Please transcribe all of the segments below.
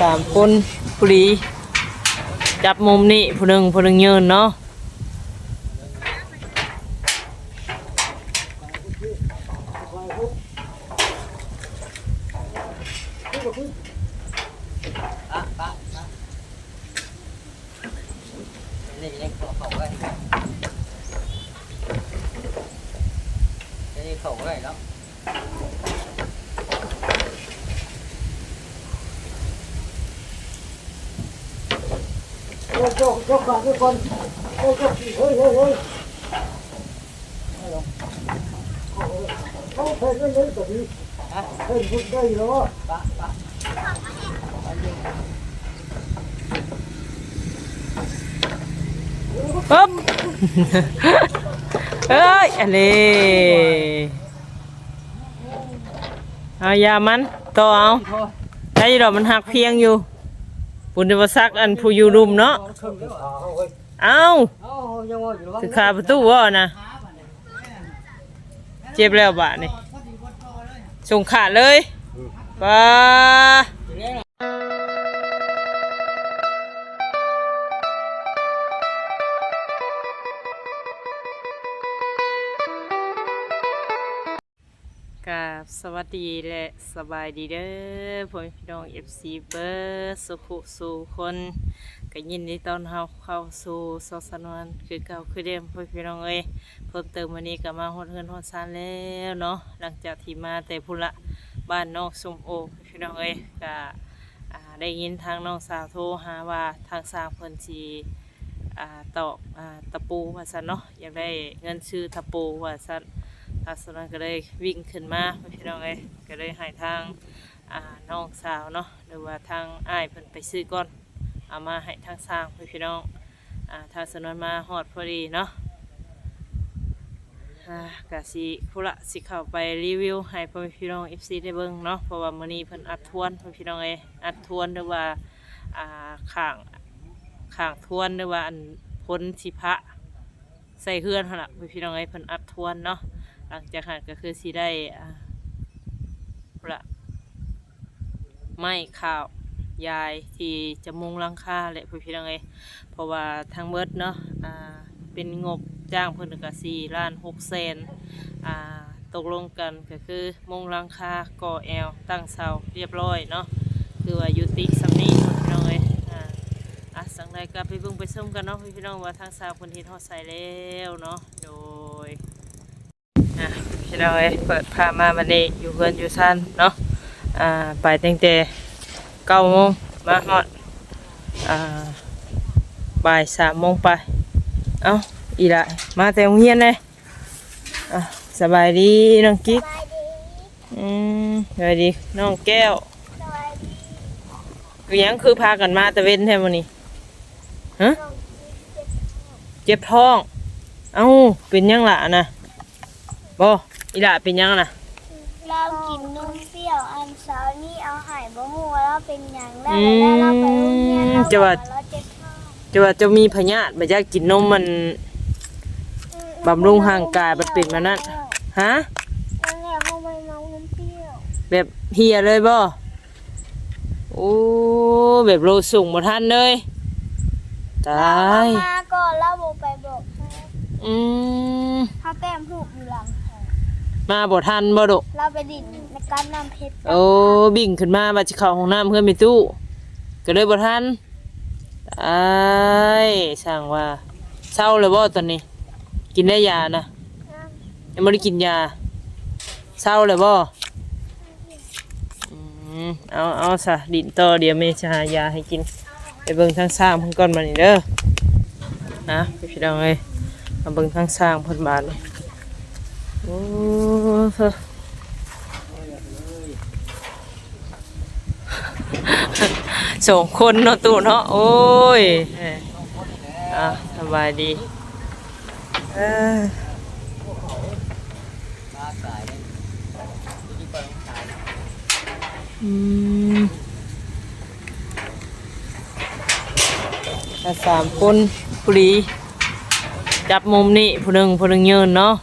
สามคนผู้ดีจับมุมนี่ผู้หนึ่งผู้หนึ่งยืนเนาะ นี่ยังเขาเขาไว้นี่เขาไว้แล้ว โยกโยกโยกก่อนโยกก่อนโยกโยกเฮ้ยเฮ้ยเฮ้ยเขาเพลงเลยตัวนี้เพลงพูดได้เหรอปะปะปึ๊บเอ้ยอันนี้เอายามันต่อเอาโทษได้อยู่ดอกมันหักเพียงอยู่ ปุณณวซักอันผู้อยู่รุมเนาะเอาเว้ยเอ้าเอ้ายังว่าอยู่ว่าคือขาประตูว่านะเจ็บแล้วบาทนี่ส่งขาดเลยป้า สวัสดีและสบายดีเด้อพ่อแม่พี่น้อง FC เบอร์สุขุสู่คนก็ยินดีต้อนรับเข้าสู่สอสนวนคือเก่าคือเดิมพ่อพี่น้องเอ้ยเพิ่มเติมวันนี้ก็มาฮอดเฮือนฮอดซานแล้วเนาะหลังจากที่มาแต่พุ่นละบ้านนองสมโอพ่อแม่พี่น้องเอ้ยก็ได้ยินทางน้องสาวโทรหาว่าทางสร้างเพิ่นสิอ่าตอกอ่าตะปูว่าซั่นเนาะอยากได้เงินซื้อตะปูว่าซั่น ทางสนวนก็เลยวิ่งขึ้นมาพี่น้องเอ้ยก็เลยให้ทางอ่าน้องสาวเนาะหรือว่าทางอ้ายเพิ่นไปซื้อก่อนเอามาให้ทางสร้างพี่น้องอ่าทางสนวนมาฮอดพอดีเนาะกะสิคุละสิเข้าไปรีวิวให้พ่อพี่น้อง FC ได้เบิ่งเนาะเพราะว่ามื้อนี้เพิ่นอัดทวนพ่อพี่น้องเอ้อัดทวนหรือว่าอ่าข้างข้างทวนหรือว่าอันพ้นสิพระใส่เฮือนหั่นล่ะพ่อพี่น้องเอ้เพิ่นอัดทวนเนาะ หลังจากนั้นก็คือสีได้ละไม้ข้าวยายที่จะมุงลังคาแหละพี่พี่น้องเอยเพราะว่าทางเบิดเนาะอ่าเป็นงบจ้างเพิ่นก็สี่ล้านหกแสนอ่าตกลงกันก็คือมุงลังคาก่อแอลตั้งเสาเรียบร้อยเนาะคือว่ายุติสำนีพี่น้องเอยอ่าอะสังใดก็ไปเบิ่งไปส้มกันเนาะพี่พี่น้องว่าทางสาวคนที่ทอดใส่แล้วเนาะโดย อะพี่น้องเอ้ยเปิดพามาวันนี้อยู่เพื่อนอยู่สั้นเนาะอ่าไปตั้งแต่เก้าโมงมาฮอดอ่าบ่ายสามโมงไปเอ้าอีละมาแต่โรงเรียนเลยอะสบายดีน้องกิ๊กอืมสบายดีน้องแก้วคือหยังคือพากันมาตะเวนแท้วันนี้ฮะเจ็บท้อง เอ้าเป็นยังล่ะนะ บ่อีหล่าเป็นหยังน่ะเรากินนมเปรี้ยวอันเช้านี่เอาหายบ่ฮู้ว่าเราเป็นหยังแล้วแล้วเราไปโรงเรียนเราบอกว่าเราเจ็บท้องจะว่าจะมีพยาธิบ่อยากกินนมมันบำรุงร่างกายมันเป็นมานั่นฮะนั่นแหละเขาไปเมานมเปรี้ยวแบบเฮียเลยบ่โอ้แบบโลสูงบ่ทันเลยตายเอมาก่อนเราบ่ไปบอกเขาอืม เขาแต้มหูกอยู่หลังเขา มาบ่ทันบ่ดกเราไปดินในการนำเพชรโอ้บิ่งขึ้นมาว่าจะเข้าห้องน้ำเพื่อนมีตู้ ก็เลยบ่ทันตายสั่งว่าเศร้าเลยบ่ตอนนี้ กินได้ยานะยังไม่ได้กินยาเศร้าเลยบ่อืมเอาเอาซะดินต่อเดี๋ยวแม่จะหายาให้กินไปเบิ่งทางสร้างเพิ่นก่อนมานี่เด้อนะไปพี่น้องเอ้ยมาเบิ่งทางสร้างเพิ่นบาดนี่ โอ้เธอสองคนเนาะตู่เนาะโอ้ยอะสบายดีเอ้ยมาสายเลยที่เปิดสายอืมสามคนผู้ดีจับมุมนี้ผู้หนึ่งผู้หนึ่งยืนเนาะ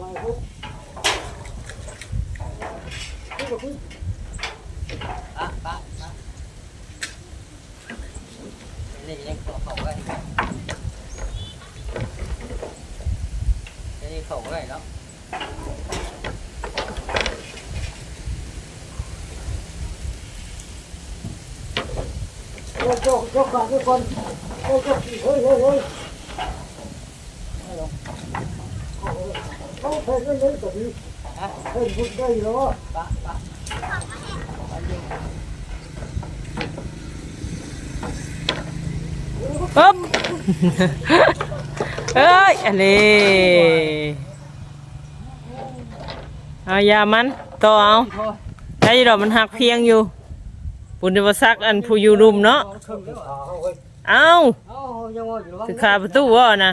vài phút Bác, bác, bác Lên lên khẩu khẩu cái Lên khẩu cái này đó Cho, cho, cho cả cái con Cho, cho, hơi, hơi, hơi เพิ่มเรื่อยตัวนี้เพิ่มพุทธได้แล้วปะปะปึ๊บเอ้ยอะไรเอายามันต่อเอาโทษได้ดอกมันหักเพียงอยู่ปุณวซักอันผู้อยู่รุมเนาะเอาคือขาประตูว่านะ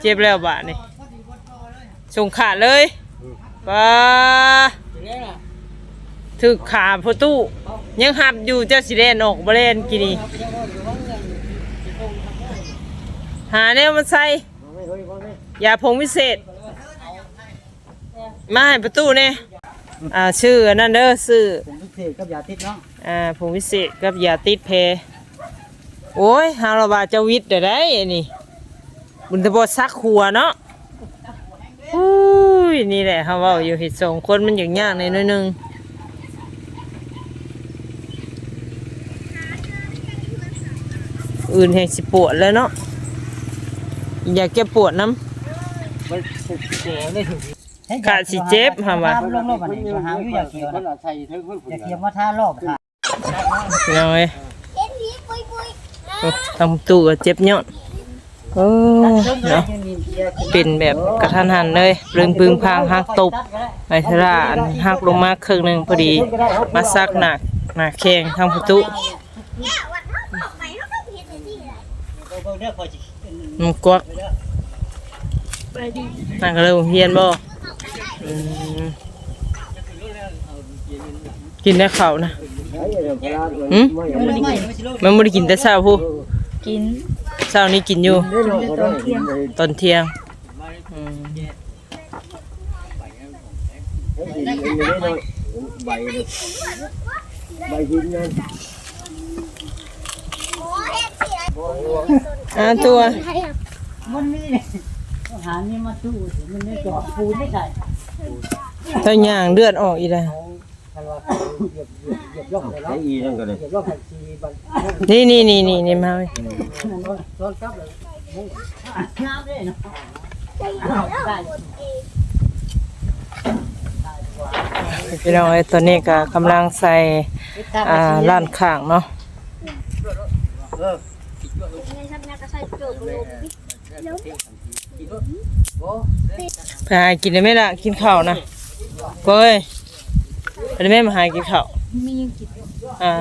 เจ็บแล้วบะนี่ ส่งขาดเลยป้าอย่างนี้น่ะถึกขาประตูยังหับอยู่เจ้าสิเล่นออกบ่เล่นกินนี่ยังว่าอยู่ว่าเงินจะคงทำได้หาแนวมันใส่ไม่เฮ้ยไม่ยาผงวิเศษ มาให้ประตูเนี่ยอ่าชื่ออันนั่นเด้อชื่อผมพิเศษกับยาติดเนาะอ่าผงวิเศษกับยาติดเพโอ้ยฮาราบาเจาวิทย์เดี๋ยวได้อันนี่บุญตะบอซักหัวเนาะ อุ้ยนี่แหละเขาเว่าอยู่เห็ดสองคนมันอย่างยากในน้อยหนึงอื่นแห่งสิปวดแล้วเนาะอยากแก้ปวดน้มันสุดเจ๋งได้ถึงำขาดสิเจ็บหาว่า ลงรอบมันหาอยู่อยากเขียวนะใส่ถึงเพิ่นอย่าเขียนว่าท่ารอบค่ะพี่น้องเอ้ยเห็นผีปุยปุยโอ้ทำตู้ก็เจ็บยอด โอ้เนาะเป็นแบบกระทันหันเลยเรื่องปึงพางหักตบไอ้ทราอันหักลงมาครึ่งหนึ่งพอดี มาซักหนักหนักแข้งทางประตูเนี่ยวันเขาบอกไปเขาต้องเห็นอย่างนี้แหละเบิ่งเด้อคอยสิมันกวักนั่งก็เลยเฮียนบ่อืมกินได้ข้าวนะไอ้เรื่องพลาดหืมไม่เบิ่งไม่ไม่สิลูกมันบ่ได้กินแต่เช้าพูกิน เช้านี้กินอยู่ได้หรอกก็ได้ตอนเที่ยงอืมให้กินเองได้หน่อยใบเลยใบหินนั่นโอ้เห็นสิไรอ่าตัวมันมีเนี่ยหานี่มาตู้สิมันได้จอดปูนไม่ใช่ตัวย่างเลือดออกอีแล้ว คันว่าเหยียบเหยียบเหยียบย่องเลยเนาะไอ้อีนั่นก็เลยเหยียบย่องแผ่นซีบันนี่นี่นี่นี่นี่มาเว้ยซ้อนกลับเลยพี่น้องไอ้ตอนนี้ก็กำลังใส่อ่าร้านข้างเนาะไปหากินได้ไหมล่ะ กินข้าวนะเว้ย ไปได้ไหมมาหากินข้าวมียังกินอ่า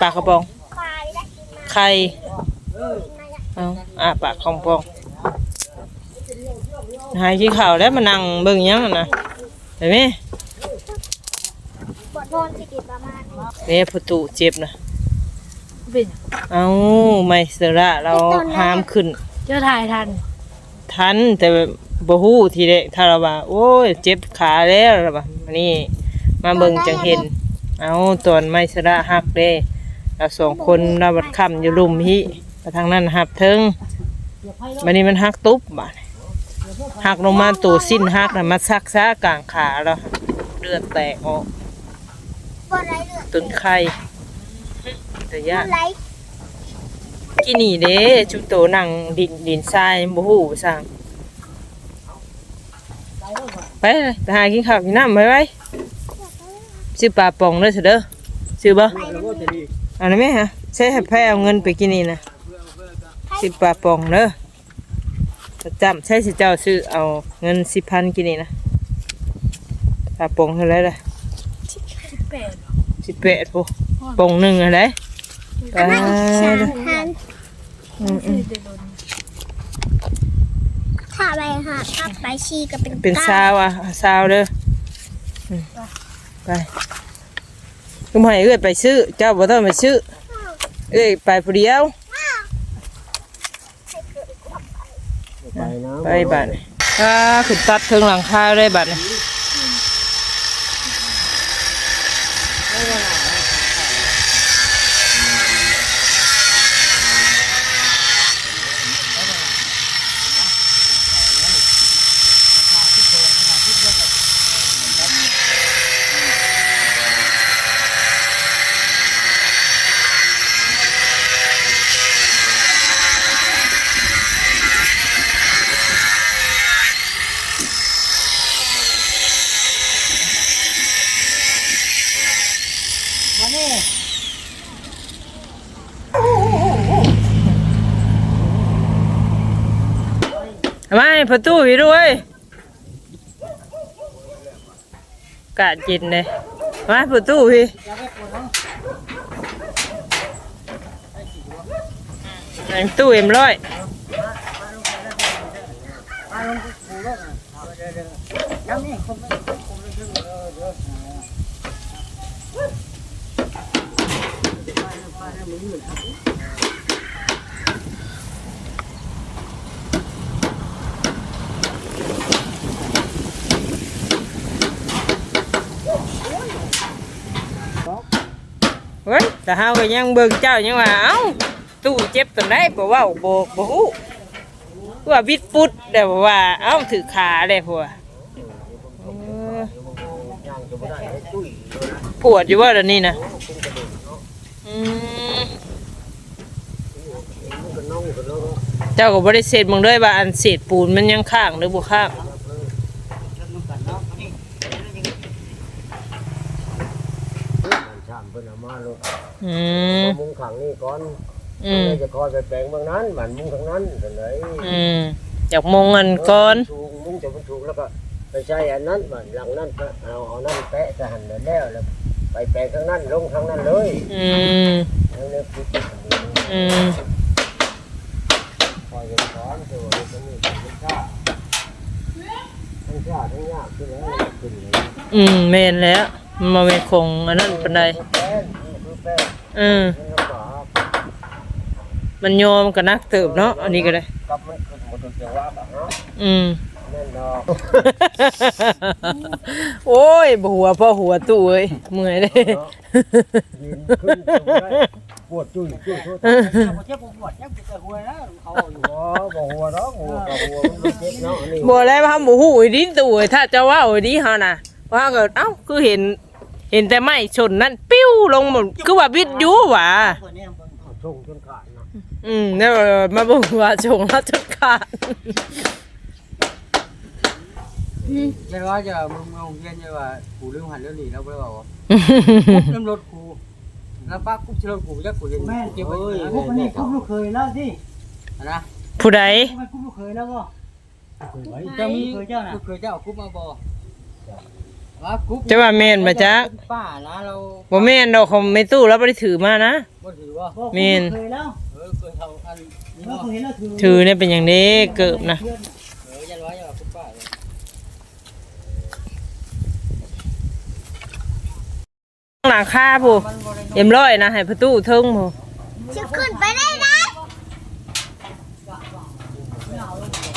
ปลากระป๋องควายได้กินมาไข่เอาอ่าปากของปองหากินข้าวแล้วมานั่งเบิ่งหยังอะนะไปไหมบดนอนสิกินประมาณนี้เนี่ยประตูเจ็บนะเอาไม่เสยระเราห้ามขึ้นเจ้าถ่ายทัน ทันแต่บ่ฮู้ทีเดะถ้าเราว่าโอ้ยเจ็บขาแล้วล่ะบ่าอันนี้ มาเบิ่งจังเห็น เอาตอนไม่สระหักเด้เราสองคนเราบัดคำอยู่ลุมฮิไปทางนั้นหับเทิงบัดนี้มันหักตุ๊บบาหักลงมาตัวสิ้นหักน่ะมาซักซากลางขาแล้วเลือดแตกออกต้นไข่แต่ยากินนี่เด้จุมโตนั่งดินดินทรายบ่ฮู้สั่งไปเลยไปหากินข้าวกินน้ำไว้ไว้ ซื้อปลาปองเด้อเถอะเด้อซื้อบ่เอันนั้นไหมฮะใช้ให้แพ้เอาเงินไปกินนี่นะซื้อปลาปองเด้อประจำใช้สิเจ้าซื้อเอาเงินสิพันกินนี่นะปลาปองเท่าไหรล่ะแปดสิบแปดปุ๊ปองหนึ่งอะไรไปทันอืมอืมถ้าไปหาถ้าไปชีก็เป็นเป็นก้ซาวอะซาวเด้ออืม ไปคุณพ่อให้เอื้อยไปซื้อ เจ้าบ่ต้องไปซื้อ เอ้อยไปผู้เดียว ไปนะไปบัดนี้อ่าขึ้นตัดเทิงหลังคาเลยบัดนี้ ให้ประตูพี่ด้วยกะจินเลยมาประตูพี่ตู้เอ็มร้อยไม่คนไม่ถึงเออเดี๋ยว เฮ้ย แต่เฮาก็ยังเบิ่งเจ้ายังว่าเอ้าตู้เจ็บตรงไหนบ่เว้าบ่บ่ฮู้ว่าบิดปุดแต่ว่าเอ้าถือขาเลยพวปวดอยู่ว่าเดี๋ยวนี้นะอืมเจ้าก็บ่ได้เสร็จมึงเลยว่าอันเศษปูนมันยังข้างหรือบ่ข้าง ชามเพิ่นเอามาลูก อืมมุงขังนี่ก่อนอืมจะคอยไปแปลงบางนั้นมันมุงทางนั้นกันเลยอืมอยากมองเงินก่อนถูกมุงจะมันถูกแล้วก็ไปใช้อันนั้นมันหลังนั้นก็เอาเอานั่นแปะจะหันแล้วแล้วไปแปลงทางนั้นลงทางนั้นเลย อืมนั่นเลยคืออืมคอยกันสอนตัวตรงนี้ทั้งชาทั้งชาทั้งยากขึ้นแล้วขึ้นเลยอืมเมนแล้วมันมาเป็นคงอันนั้นปานใดแป้งคือแป้ง อืมมันลำบากมันโยมก็นักเติบเนาะอันนี้ก็ได้กับมันขึ้นหมดทุกจังหวะแบบเนาะอืมแน่นดอกโอ้ยบ่หัวพ่อหัวตู้เอ้ยเมื่อยเด้ยืนขึ้นสูงได้ปวดจุ้ยจุ้ยโทษผมเจ็บผมปวดยังจะหัวนะเขาอยู่หัวบ่หัวดอกหัวกับหัวมันบ่เจ็บเนาะนี่บ่แล้วว่าบ่ฮู้อีดิตู้เอ้ยถ้าจะว่าอีดิเฮาน่ะว่าก็เอ้าคือเห็น เห็นแต่ไม้ชนนั่นปิ้ วลงหมดคือว่าบิดอยู่หว่ะตัวนี้เบิ่งเอาชงจนขาดเนาะอืมแล้วมาบอกว่าชงแล้วจนขาดใช่ว่าจะมึงมึงเรียนใช่ว่ากูลืมหันเรื่องนี้แล้วบ่ได้บอกว่าน้ำรถกูแล้วป้ากูเชิญกูจักกูเห็นแม่เก็บเอ้ไว้ยเลยพวกมันนี่กุ๊บลูกเคยแล้วสินะผู้ใดพวกมันกุ๊บลูกเคยแล้วก็จะมีเคยเจ้าน่ะกูเคยเจ้ากุ๊บมาบ่ ว่ากุ๊บจะว่าแม่นบ่จ๊ะ ป้านะเราบ่แม่นดอกของไม่ตู้แล้วบ่ได้ถือมานะ บ่ถือว่าพวกแม่นเคยแล้วเออเคยเท่าอันนี้เราเนาะเคยเห็นแล้วถือถือเนี่ยเป็นอย่างนี้เกิบนะ เออยันไว้อย่ากุ๊บป้าเลยหลังคาผู้เอ็มร้อยนะให้ประตูเทิงผู้จะขึ้นไปได้นะ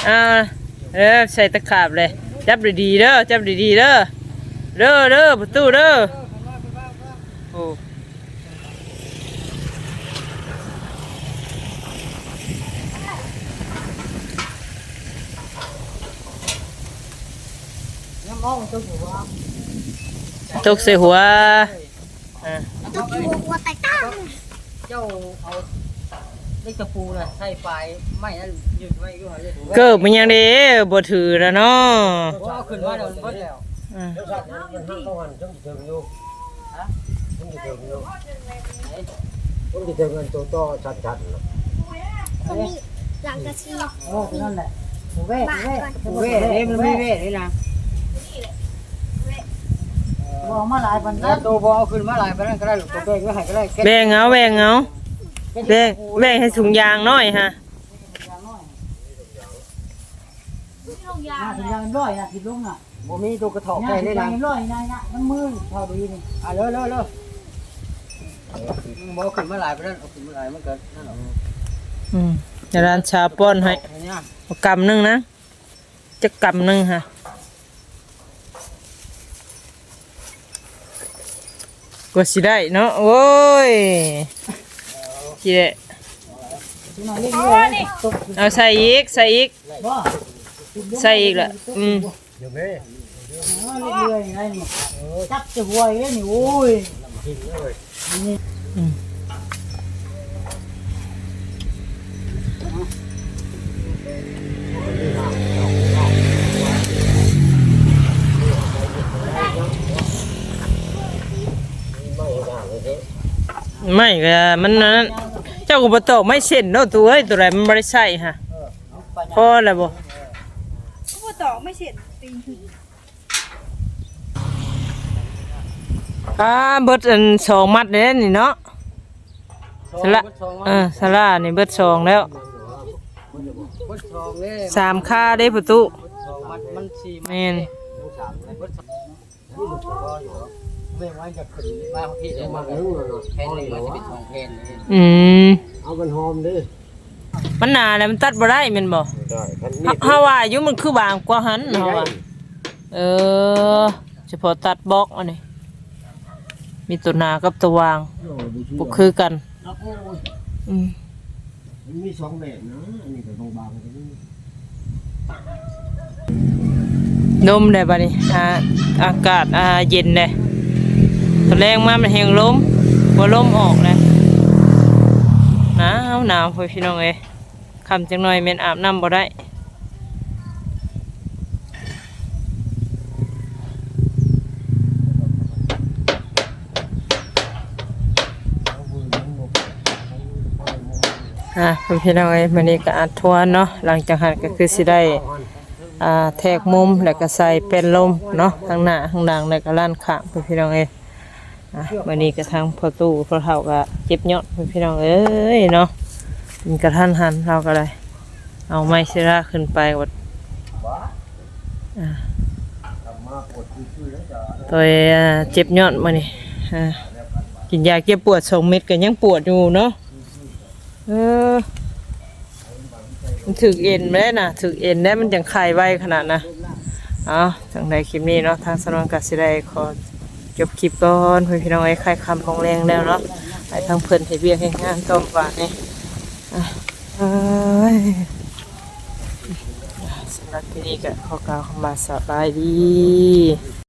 อ่าเออใส่ตะขาบเลย จับดีๆเด้อจับดีๆเด้อ เด้อเด้อประตูเด้อโอ้น้ำมองตัวหัวตกใส่หัวอ่าตุ๊กหัวหัวแตกตั้งเจ้าเอาเล็กตะปูน่ะใส่ปลายไม้นั่นยืดไว้อยู่หั่นเลยเกิบมันยังเด้บ่ถือแล้วเนาะว่าเอาขึ้นมาเดี๋ยวมันเบิดแล้ว อ่าเดี๋ยวสัตว์มันห้างต้องหันจังสิถึงอยู่ฮะจังสิถึงอยู่จังสิถึงเงินตัวโตชัดๆเนาะคนนี้หลังกระชีโอ้ตัวนั่นแหละหมูเว่หมูเว่เว้ยเด้มันมีเว้ยนี่นะบอกมาหลายปันแล้แล้ววตัวบ่เอาขึ้นมาหลายไปนั่นก็ได้หรือตัวเบ้ก็ให้ก็ได้แค่แบ่งเอาแบ่งเอาแบ่งแบ่งให้ถุงยางน้อยฮะน่าถึงยางร้อยนะสิลุงอะ บ่มีตัวกระถอกน่าใส่ถึได้งนะยางร้อยนะนะมันมือเท่าดีนี่อะเร็วเร็วเร็วบ่เอาขึ้นมาหลายไปนั่นเอาขึ้นมาหลายมันก็นั่นหรอกอืมเดี๋ยวร้านชาป้อนให้เนี่ยเอากำหนึงนะ จะกำหนึงฮะก็สิได้เนาะโอ้ยสิได้ที่น้อยเล็กเลยตกเอาใส่อีกใส่อีกบ่ใส่อีกละอืม เดี๋ยวแม่เล็กเลยไงนี่จับจะหวยเลยนี่โอ้ยกินเลยอืมไม่ห่างเลยไม่ก็มันนั้นเจ้าก็บ่ตอกไม่เส้นเนาะตัวเอ้ยตัวไหนมันบ่ได้ใส่ฮะพอแล้วบ่ตอกไม่เสร็จปีนขึ้น อ่าเบิดอันสองมัดเลยนี่เนาะสละเออสละนี่เบิดสองแล้วบดสองเลยสามค่าได้ประตูสองมันมันสี่แม่นลูกสามเลยบดสองนี่มันก็อยู่ไม่ว่าจะขึ้นมาที่เดียวมัมานนึงเลยแผ่นหนึ่งมันจะเป็นสองแผ่นเลยอืมเอามันหอมดิ มันหนาแล้วมันตัดบ่ได้แม่นบ่ได้คันเฮาเฮาว่าอยู่มันคือบางกว่าหันเฮาว่าเออเฉพาะตัดบล็อกอันนี้ มีตัวหนากับตัววางบ่คือกันโอ้ยอืมมันมีสองแบบนะอันนี้ก็บางๆอันนี้นมได้บัดนี้อ่าอากาศอ่าเย็นเลยตอนแรงมามันแหงลมบ่ลมออกเลย หนาวหนาวพ่อพี่น้องเอ้ยคำจังหน่อยแม่นอาบน้ำบ่ได้อะพี่น้องเอ้ยมื้อนี้ก็อัดทวนเนาะหลังจากหันก็คือสิได้อ่าแทกมุมแล้วก็ใส่เป็นลมเนาะข้างหน้าข้างหลังแล้วก็ล้านข้างพี่น้องเอ้ย อะมื้อนี้ก็ทางประตูพระเฒ่าก็เจ็บยอดพ่อพี่น้องเอ้ยเนาะมันกระทันหันเราก็เลยเอาไม้ศิราขึ้นไปวัดตัวเจ็บยอดมื้อนี้อ่ากินยาแก้ปวดสองเม็ดก็ยังปวดอยู่เนาะเออมันถึกเอ็นไม่ได้นะถึกเอ็นได้มันจังไข่ไวขนาดนะเอาจังใดคลิปนี้เนาะทางสนวนกัสิได้ขอ จบคลิปก่อนเพื่อนพี่น้องไอ้ไข่คำของแรงแล้วเนาะไปทางเพิ่นให้เบียให้งานต่อไปนี่อะเอ้ยสำหรับที่นี่ก็ขอกล่าวคำมาสบายดี